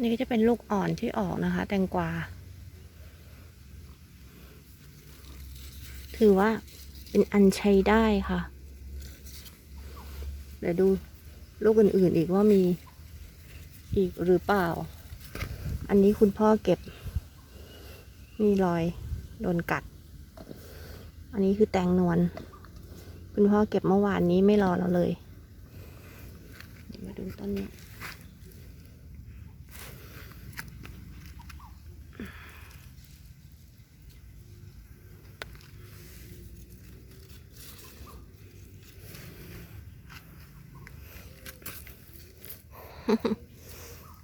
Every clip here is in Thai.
นี่ก็จะเป็นลูกอ่อนที่ออกนะคะ แตงกวา ถือว่าเป็นอันใช้ได้ค่ะ เดี๋ยวดูลูกอื่นๆอีกว่ามีอีกหรือเปล่า อันนี้คุณพ่อเก็บ มีรอยโดนกัด อันนี้คือแตงนวล คุณพ่อเก็บเมื่อวานนี้ไม่รอเราเลย เดี๋ยวมาดูต้นนี้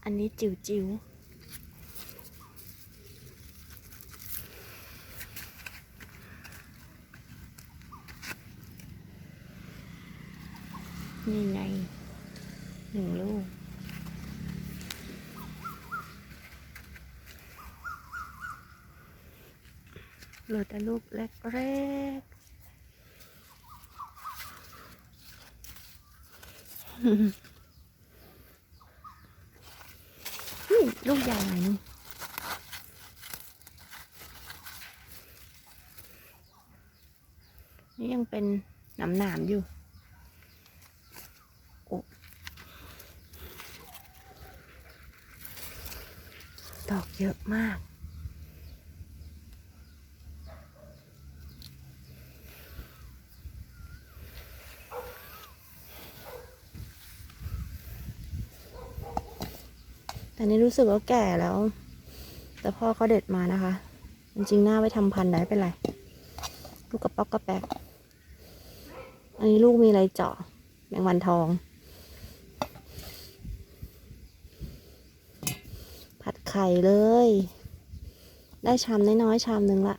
อันนี้จิ๋วจิ๋วนี่ไงหนึ่งลูกเหลือแต่ลูกเล็กๆ นี่ ลูกใหญ่หน่อยนึงนี่ยังเป็นหนามหนามอยู่โอ้ดอกเยอะมาก แต่นี่รู้สึกว่าแก่แล้ว แต่พ่อเขาเด็ดมานะคะ จริงๆหน้าไว้ทำพันธุ์ได้เป็นไร ลูกกระป๊อกกระแปกอันนี้ลูกมีอะไรเจาะแมงวันทอง ผัดไข่เลย ได้ชามน้อยๆชามหนึ่งละ